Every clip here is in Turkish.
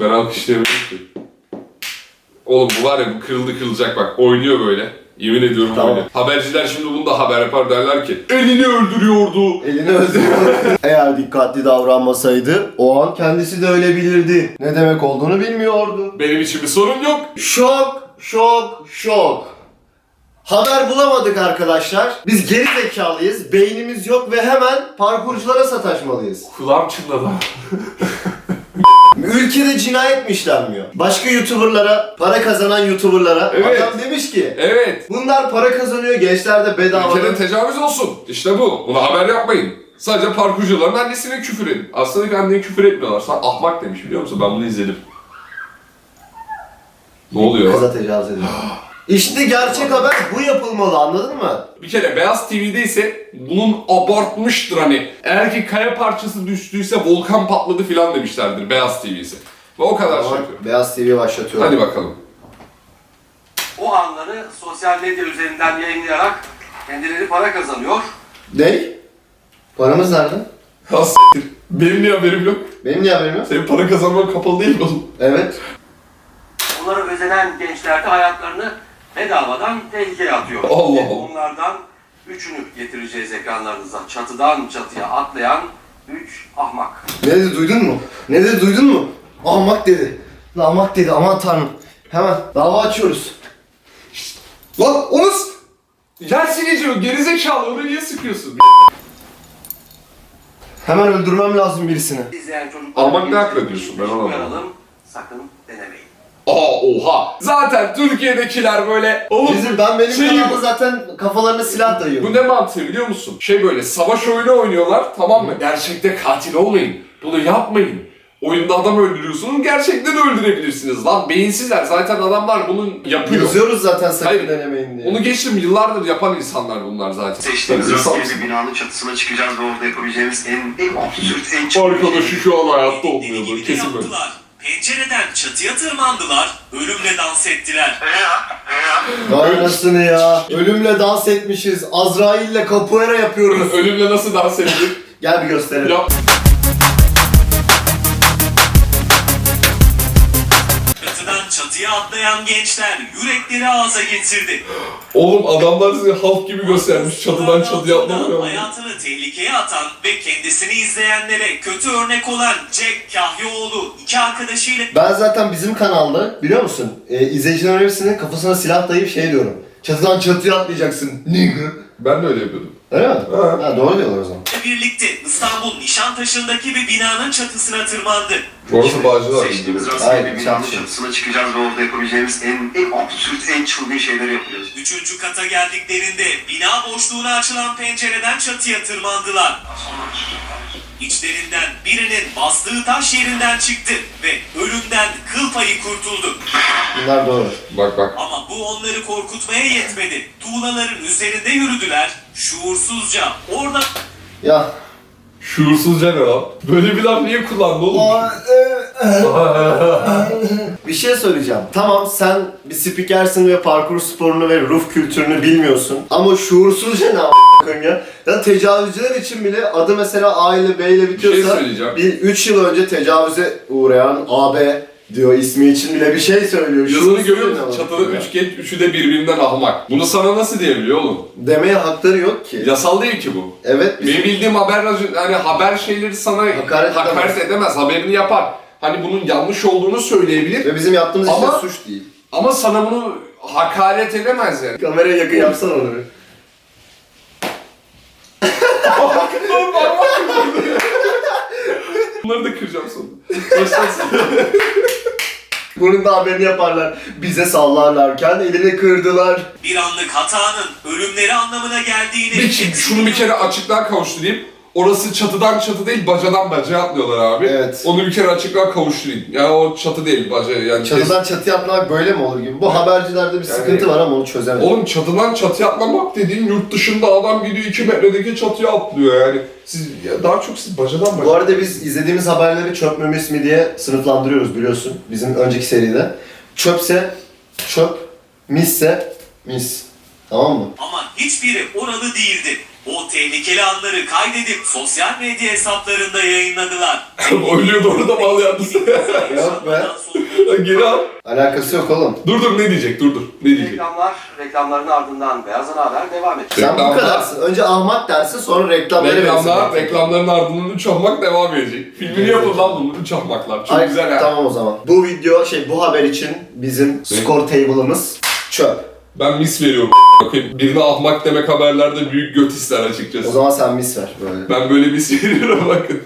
Ben alkışlayabilirim ki. Oğlum bu var ya bu kırıldı kırılacak bak. Oynuyor böyle. Yemin ediyorum Tamam. oynuyor. Haberciler şimdi bunu da haber yapar derler ki elini öldürüyordu. Elini öldürüyor. Eğer dikkatli davranmasaydı o an kendisi de ölebilirdi. Ne demek olduğunu bilmiyordu. Benim için bir sorun yok. Şok, şok, şok. Haber bulamadık arkadaşlar. Biz geri zekalıyız, beynimiz yok ve hemen parkurculara sataşmalıyız. Kulağım çınladı. Ülkede cinayet mi işlenmiyor? Başka YouTuber'lara, para kazanan YouTuber'lara Evet. adam demiş ki Evet. bunlar para kazanıyor, gençler de bedava. Ülkede tecavüz olsun. İşte bu. Buna haber yapmayın. Sadece parkurcuların annesine küfür edin. Aslında anneye küfür etmiyorlar. Sana ahmak demiş biliyor musun? Ben bunu izledim. Ne oluyor? Kıza tecavüz ediyor. İşte gerçek haber bu yapılmalı anladın mı? Bir kere Beyaz TV'de ise bunun abartmıştır hani. Eğer ki kaya parçası düştüyse volkan patladı filan demişlerdir Beyaz TV ise. Ve o kadar şey yapıyor. Beyaz TV başlatıyor. Hadi bakalım. O anları sosyal medya üzerinden yayınlayarak kendileri para kazanıyor. Ney? Paramız nerede? Ha s**tir. Benim niye haberim yok? Benim niye haberim yok? Senin para kazanman kapalı değil mi oğlum? Evet. Onlara özenen gençler de hayatlarını bedavadan tehlikeye atıyor. Allah Allah. Bunlardan üçünü getireceğiz ekranlarınıza. Çatıdan çatıya atlayan üç ahmak. Ne dedi duydun mu? Ne dedi duydun mu? Ahmak dedi. Ahmak dedi aman tanrım. Hemen dava açıyoruz. Lan onu s- Yer silici o gerizekalı onu niye sıkıyorsun? Hemen öldürmem lazım birisini. İzleyen çocuklar... Almak ne hakla diyorsun? Ben anlamadım. Uyaralım, sakın denemeyin. Oha. Zaten Türkiye'dekiler böyle oğlum Bizim ben benim şey kanalda gibi- zaten kafalarına silah dayıyorum. Bu ne mantığı biliyor musun? Şey böyle savaş oyunu oynuyorlar tamam mı? Gerçekte katil olmayın. Bunu yapmayın. Oyunda adam öldürüyorsunuz, gerçekten de öldürebilirsiniz lan. Beyinsizler. Zaten adamlar bunun yapıyor. Yazıyoruz zaten sakın Hayır. denemeyin diye. Onu geçtim yıllardır yapan insanlar bunlar zaten. Seçtiğimiz rastgele bir binanın çatısına çıkacağız ve orada yapabileceğimiz en, en absürt, en çılgın Arkadaşı şu an hayatta Dediği olmuyordu. gibi de Kesin böyle. yaptılar. Pencereden çatıya tırmandılar, ölümle dans ettiler. Vay anasını ya. Ölümle dans etmişiz. Azrail'le capoeira yapıyoruz. Ölümle nasıl dans edilir? Gel bir gösterelim. Yap. Atlayan gençler yürekleri ağza getirdi. Oğlum adamlar sizi halk gibi göstermiş. Çatıdan çatıya atlamıyor. Hayatını tehlikeye atan ve kendisini izleyenlere kötü örnek olan Jack Kahyaoğlu iki arkadaşıyla Ben zaten bizim kanalda biliyor musun? E, izleyicilerin hepsinin kafasına silah dayayıp şey diyorum. Çatıdan çatıya atlayacaksın. Nigga. Ben de öyle yapıyordum. Öyle mi? Ha. Ha, doğru diyorlar o zaman. Birlikte İstanbul Nişantaşı'ndaki bir binanın çatısına tırmandı. Orası bağcılar. Seçtiğimiz rastgele Aynen, bir binanın çatı. çatısına çıkacağız ve orada yapabileceğimiz en, en absürt, en çılgın şeyleri yapacağız. Üçüncü kata geldiklerinde bina boşluğuna açılan pencereden çatıya tırmandılar. İçlerinden birinin bastığı taş yerinden çıktı ve ölümden kıl payı kurtuldu. Bunlar doğru. Bak bak. Ama bu onları korkutmaya yetmedi. Tuğlaların üzerinde yürüdüler. Şuursuzca orada Ya. Şuursuzca ne lan? Böyle bir laf niye kullandı oğlum? bir şey söyleyeceğim. Tamam sen bir spikersin ve parkur sporunu ve ruh kültürünü bilmiyorsun. Ama şuursuzca ne a**ın ya? Ya tecavüzcüler için bile adı mesela A ile B ile bitiyorsa şey söyleyeceğim. bir 3 yıl önce tecavüze uğrayan AB diyor ismi için bile bir şey söylüyor. Yazını görüyor musun? var Çatıda ya? üç genç, üçü de birbirinden ahmak. Bunu sana nasıl diyebiliyor oğlum? Demeye hakları yok ki. Yasal değil ki bu. Evet biz Benim bildiğim haber hani haber şeyleri sana Hakaret hakaret, edemez. edemez. Haberini yapar. Hani bunun yanlış olduğunu söyleyebilir. ve bizim yaptığımız Ama- işte suç değil. Ama sana bunu hakaret edemez yani. Kameraya yakın yapsana onu. bir. Bunları da kıracağım sonra. Başlarsın. Bunun da haberini yaparlar. Bize sallarlarken elini kırdılar. bir anlık hatanın ölümleri anlamına geldiğini bir, şunu bir kere açıklığa kavuşturayım. Orası çatıdan çatı değil, bacadan bacaya atlıyorlar abi. Evet. Onu bir kere açıklığa kavuşturayım. Yani o çatı değil, baca yani. Çatıdan çatıya atlamak böyle mi olur gibi. Bu habercilerde bir Yani- sıkıntı var ama onu çözemedim. Oğlum çatıdan çatıya atlamak dediğin yurt dışında adam gidiyor 2 metredeki çatıya atlıyor yani. Siz ya daha çok siz bacadan Bu baca. arada biz izlediğimiz haberleri çöp mü mis mi diye sınıflandırıyoruz biliyorsun. Bizim önceki seride. Çöpse çöp, misse mis. Tamam mı? ama hiçbiri oralı değildi. O tehlikeli anları kaydedip sosyal medya hesaplarında yayınladılar. Oynuyordu orada mal yalnız. Yok be. Geri al. Alakası yok oğlum. Dur dur ne diyecek dur dur. Ne diyecek? Reklamlar, reklamların ardından Beyaz Ana Haber devam edecek. Sen bu Reklamlar- kadarsın. Önce Ahmet dersin sonra reklamları Reklamlar, verirsin. reklamların ardından 3 ahmak devam edecek. Filmini yapın lan bunun 3 ahmaklar. Çok Ay, güzel ha. Tamam o zaman. Bu video şey bu haber için bizim score table'ımız çöp. Ben mis veriyorum. Bakayım birine ahmak demek haberlerde büyük göt ister açıkçası. O zaman sen mis ver böyle. Ben böyle mis veriyorum bakın.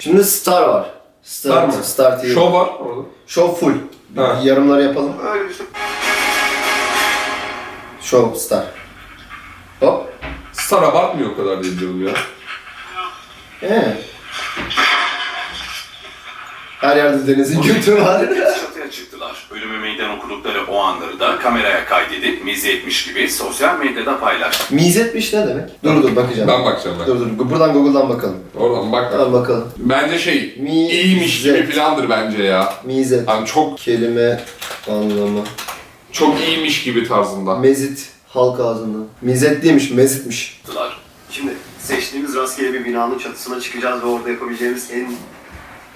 Şimdi Star var. Star, Star mı? Star TV. Show var orada. Show full. Ha. Yarımları yapalım. Şey. Show Star. Hop. Star abartmıyor o kadar diye biliyorum ya. Ee. Her yerde denizin götü var. Çatıya çıktılar. Ölümü meydan okudukları o anları da kameraya kaydedip mizi etmiş gibi sosyal medyada paylaştı. Mizetmiş ne demek? Dur dur bakacağım. Ben bakacağım ben. Dur dur buradan Google'dan bakalım. Oradan bak. Hemen bakalım. Bence şey Mi- iyiymiş gibi filandır bence ya. Mizet. Yani çok Kelime anlamı. çok iyiymiş gibi tarzında. Mezit. Halk ağzından. Mizet değilmiş, mezitmiş. Şimdi seçtiğimiz rastgele bir binanın çatısına çıkacağız ve orada yapabileceğimiz en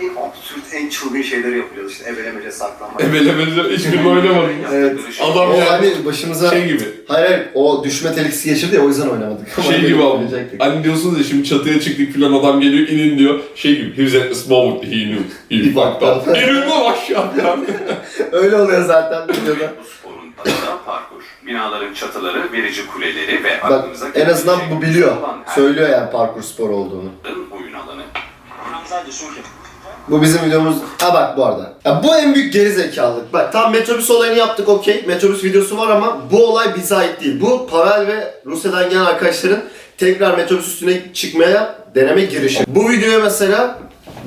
en absürt, en çılgın şeyleri yapacağız. İşte ebelemece saklanmak. Ebelemece hiçbirini oynamadım. Evet. Adam O yani hani başımıza... şey gibi. Hayır hayır o düşme tehlikesi geçirdi ya o yüzden oynamadık. Ama Şey gibi abi. Hani diyorsunuz ya şimdi çatıya çıktık filan adam geliyor inin diyor. Şey gibi. He was at this moment he knew. He fucked up. İnin lan aşağıdan. Öyle oluyor zaten videoda. Bu sporun adı da parkur. Binaların çatıları, verici kuleleri ve Bak aklınıza en azından bu gelebilecek biliyor. olan her Söylüyor yani parkur spor olduğunu. oyun alanı. Bu bizim videomuz. Ha bak bu arada. Ya bu en büyük geri zekalılık. Bak tam metrobüs olayını yaptık okey. Metrobüs videosu var ama bu olay bize ait değil. Bu Pavel ve Rusya'dan gelen arkadaşların tekrar metrobüs üstüne çıkmaya deneme girişi. Bu videoya mesela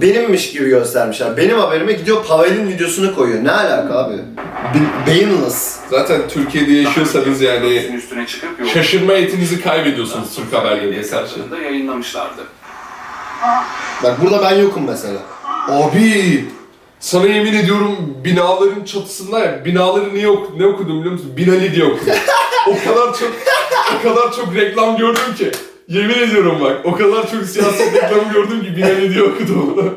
benimmiş gibi göstermişler. Benim haberime gidiyor Pavel'in videosunu koyuyor. Ne alaka abi? Be- Beyinless. Zaten Türkiye'de yaşıyorsanız yani üstüne çıkıp yol- şaşırma yetinizi kaybediyorsunuz Türk haberlerinde yayınlamışlardı. Bak burada ben yokum mesela. Abi sana yemin ediyorum binaların çatısında ya binaları niye ok ne okudum biliyor musun? Binali diye okudum. o kadar çok o kadar çok reklam gördüm ki. Yemin ediyorum bak o kadar çok siyaset reklamı gördüm ki Binali diye okudum onu.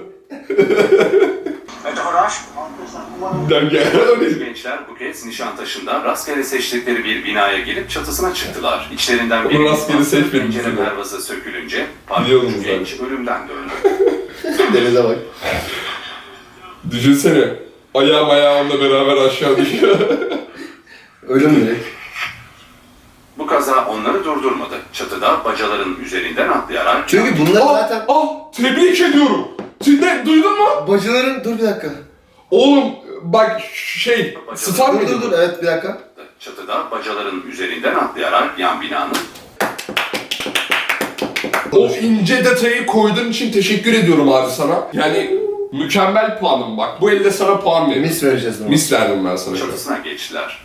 Gençler bu kez Nişantaşı'nda rastgele seçtikleri bir binaya gelip çatısına çıktılar. İçlerinden Onu biri rastgele seçmedim pencere pervazı sökülünce Biliyorum genç ölümden döndü. Denize bak. Düşünsene. Ayağım ayağımla beraber aşağı düşüyor. Ölüm direkt. Bu kaza onları durdurmadı. Çatıda bacaların üzerinden atlayarak Çünkü bunları ah, zaten... ah, tebrik ediyorum. Şimdi duydun mu? Bacıların... Dur bir dakika. Oğlum bak şey, Star Dur mıydı? dur dur evet bir dakika. Çatıda bacaların üzerinden atlayarak yan binanın O ince detayı koyduğun için teşekkür ediyorum abi sana. Yani mükemmel puanım bak. Bu elde sana puan veririm. Mis vereceğiz. Mis verdim ben sana. çatısına geçtiler.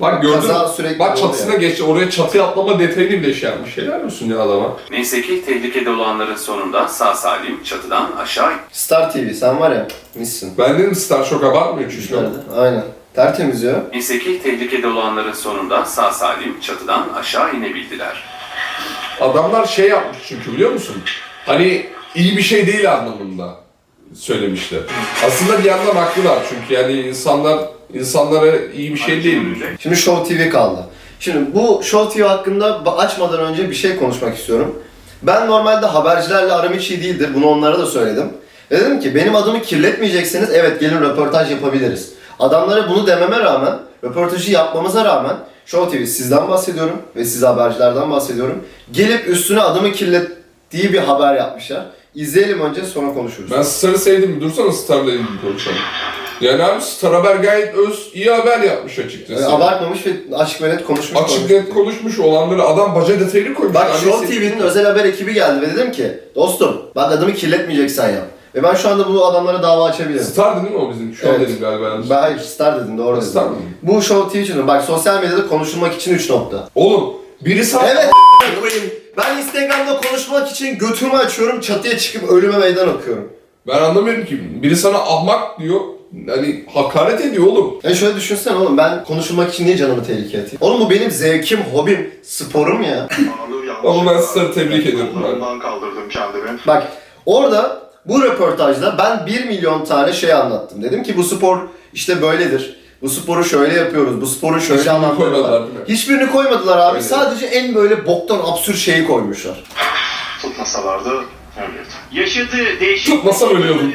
Bak gördün mü? Kaza sürekli Bak oluyor. çatısına geç. Oraya çatıya atlama detayını bile şey yapmış. Helal olsun ya adama. Neyse ki tehlikede olanların sonunda sağ salim çatıdan aşağı Star TV sen var ya missin. Ben dedim Star çok abartmıyor çünkü. Nerede? Aynen. Tertemiz ya. Neyse ki tehlikede olanların sonunda sağ salim çatıdan aşağı inebildiler. Adamlar şey yapmış çünkü biliyor musun? Hani iyi bir şey değil anlamında söylemişler. Aslında bir yandan haklılar çünkü yani insanlar insanlara iyi bir şey değil. Şimdi Show TV kaldı. Şimdi bu Show TV hakkında açmadan önce bir şey konuşmak istiyorum. Ben normalde habercilerle aram hiç iyi değildir. Bunu onlara da söyledim. Dedim ki benim adımı kirletmeyecekseniz evet gelin röportaj yapabiliriz. Adamlara bunu dememe rağmen, röportajı yapmamıza rağmen Show TV sizden bahsediyorum ve siz habercilerden bahsediyorum. Gelip üstüne adımı kirlettiği bir haber yapmışlar. İzleyelim önce sonra konuşuruz. Ben Star'ı sevdim. Dursana Star'la ilgili konuşalım. Yani abi Star Haber gayet öz, iyi haber yapmış açıkçası. abartmamış ve açık ve net konuşmuş. Açık net konuşmuş olanları adam baca detayını koymuş. Bak Show TV'nin özel haber ekibi geldi ve dedim ki dostum bak adımı kirletmeyeceksen yap. Ve ben şu anda bu adamlara dava açabilirim. Star değil mi o bizim? Şu an Evet. dedim galiba yanlış. Ben hayır Star dedim doğru dedim. Star mı? Bu Show TV için bak sosyal medyada konuşulmak için 3 nokta. Oğlum biri sana... Evet koyayım. Ben Instagram'da konuşmak için götümü açıyorum çatıya çıkıp ölüme meydan okuyorum. Ben anlamıyorum ki. Biri sana ahmak diyor. hani hakaret ediyor oğlum. Ya şöyle düşünsene oğlum ben konuşulmak için niye canımı tehlikeye atayım? Oğlum bu benim zevkim, hobim, sporum ya. Yanlış. Ama ben sizleri tebrik ediyorum ben. Kaldırdım kendimi. Bak orada bu röportajda ben 1 milyon tane şey anlattım. Dedim ki bu spor işte böyledir. Bu sporu şöyle yapıyoruz. Bu sporu şöyle Hiçbirini anlatıyorlar. koymadılar değil mi? Hiçbirini koymadılar abi. Öyle. Sadece en böyle boktan absürt şeyi koymuşlar. Tutmasalardı ölürdüm. Yaşadığı değişik... Tutmasa ölüyordum.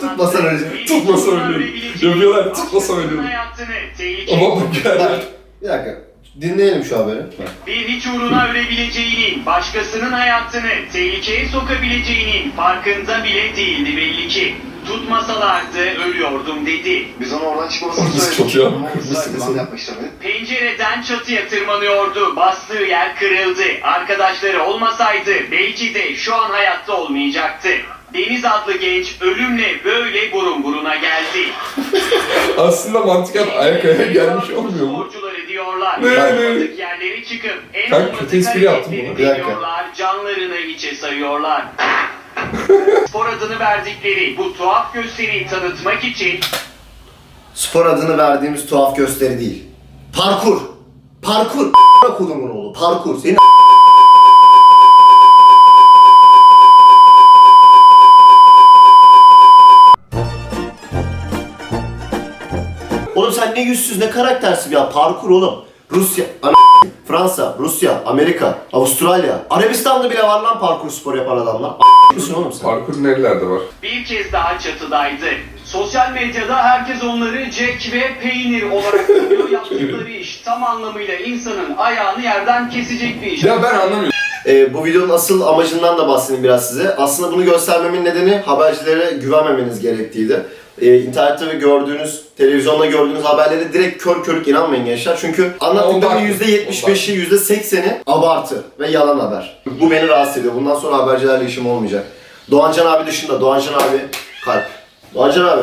Tutmasan ölecek. Tutmasa ölüyordum. Yapıyorlar, tutmasa ölüyordum. Hayatını tehlikeye Ama bak yani. Bir dakika. Dinleyelim şu haberi. Bir hiç uğruna ölebileceğinin, başkasının hayatını tehlikeye sokabileceğinin farkında bile değildi belli ki. Tutmasalardı ölüyordum dedi. Biz ona oradan çıkmasını Orası söyledik. çok iyi. Ama ısrar falan yapmak istemedi. Pencereden çatıya tırmanıyordu. Bastığı yer kırıldı. Arkadaşları olmasaydı belki de şu an hayatta olmayacaktı. Deniz adlı genç ölümle böyle burun buruna geldi. Aslında mantıken ayak ayağa gelmiş olmuyor mu? Sporcuları ne? Olmadık yerleri çıkıp en Kanka, olmadık kötü espri yaptım hareketleri buna. Bir dakika. Canlarını hiçe sayıyorlar. Spor adını verdikleri bu tuhaf gösteriyi tanıtmak için Spor adını verdiğimiz tuhaf gösteri değil. Parkur. Parkur. Kulumun oğlu. Parkur. Senin Oğlum sen ne yüzsüz ne karaktersiz ya parkur oğlum. Rusya, Fransa, Rusya, Amerika, Avustralya, Arabistan'da bile var lan parkur spor yapan adamlar. Mısın oğlum sen? Parkur nerelerde var? bir kez daha çatıdaydı. Sosyal medyada herkes onları Jack ve Peynir olarak görüyor. Yaptıkları iş tam anlamıyla insanın ayağını yerden kesecek bir iş. Ya ben anlamıyorum. Ee, bu videonun asıl amacından da bahsedeyim biraz size. Aslında bunu göstermemin nedeni habercilere güvenmemeniz gerektiğiydi. Ee, internette ve gördüğünüz, televizyonda gördüğünüz haberlere direkt kör körük inanmayın gençler. Çünkü anlattıklarımın Ondan- %75'i, %80'i abartı ve yalan haber. Bu beni rahatsız ediyor. Bundan sonra habercilerle işim olmayacak. Doğancan abi dışında, Doğancan abi kalp. Doğancan abi.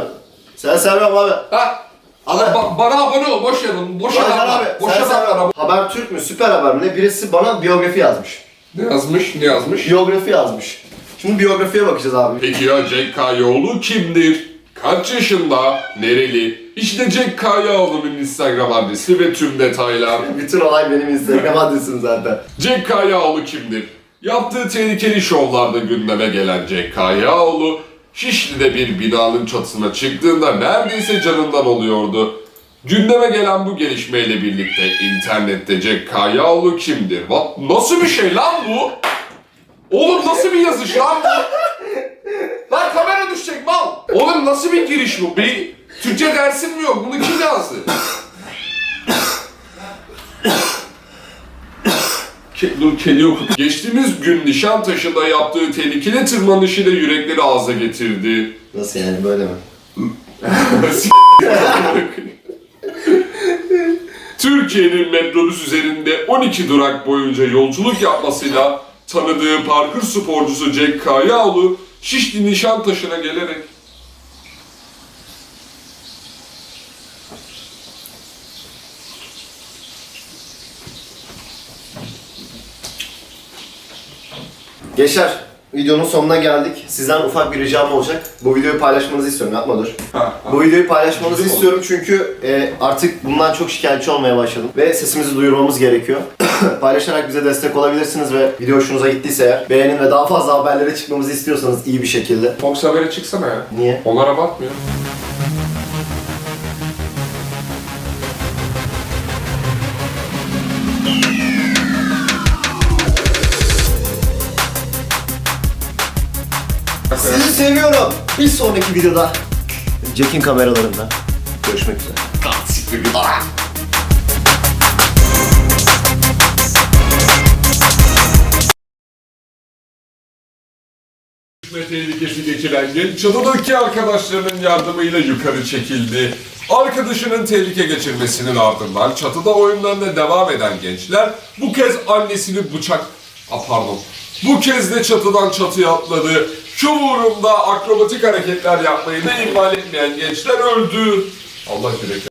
Sen seviyorum abi. Ha? Abi. Ba- bana abone ol, boş verin. Boş Doğancan adamlar. abi. Boş sen adamlar seviyorum. abone. Haber Türk mü, süper haber mi ne? Birisi bana biyografi yazmış. Ne yazmış, ne yazmış? Biyografi yazmış. Şimdi biyografiye bakacağız abi. Peki ya Cenk Kayaoğlu kimdir? Kaç yaşında? Nereli? İşte Cenk Kayaoğlu'nun Instagram adresi ve tüm detaylar. Bütün olay benim Instagram adresim zaten. Cenk Kayaoğlu kimdir? Yaptığı tehlikeli şovlarda gündeme gelen Cenk Kayaoğlu, Şişli'de bir binanın çatısına çıktığında neredeyse canından oluyordu. Gündeme gelen bu gelişmeyle birlikte internette Cenk Kayaoğlu kimdir? Va- nasıl bir şey lan bu? Oğlum nasıl bir yazış lan bu? Lan kamera. Oğlum nasıl bir giriş bu? Bir Türkçe dersin mi yok? Bunu kim yazdı? Dur kedi okut. Geçtiğimiz gün Nişantaşı'nda yaptığı tehlikeli tırmanışıyla yürekleri ağza getirdi. Nasıl yani böyle mi? Türkiye'nin metrobüs üzerinde 12 durak boyunca yolculuk yapmasıyla tanıdığı parkur sporcusu Cenk Kayaoğlu Şişli Nişantaşı'na gelerek Gençler videonun sonuna geldik. Sizden ufak bir ricam olacak. Bu videoyu paylaşmanızı istiyorum. Yapma dur. Bu videoyu paylaşmanızı mu? istiyorum çünkü e, artık bundan çok şikayetçi olmaya başladım. Ve sesimizi duyurmamız gerekiyor. Paylaşarak bize destek olabilirsiniz ve video hoşunuza gittiyse eğer beğenin ve daha fazla haberlere çıkmamızı istiyorsanız iyi bir şekilde. Fox Haber'e çıksana ya. Niye? Onlara bakmıyor. Seviyorum. Bir sonraki videoda Jack'in kameralarında görüşmek üzere. Ah, siktir git. Düşme tehlikesi geçiren genç çatıdaki arkadaşlarının yardımıyla yukarı çekildi. Arkadaşının tehlike geçirmesinin ardından çatıda oyunlarına devam eden gençler bu kez annesini bıçak... Ah pardon. Bu kez de çatıdan çatıya atladı. Şu uğrumda akrobatik hareketler yapmayı da ihmal etmeyen gençler öldü. Allah yürek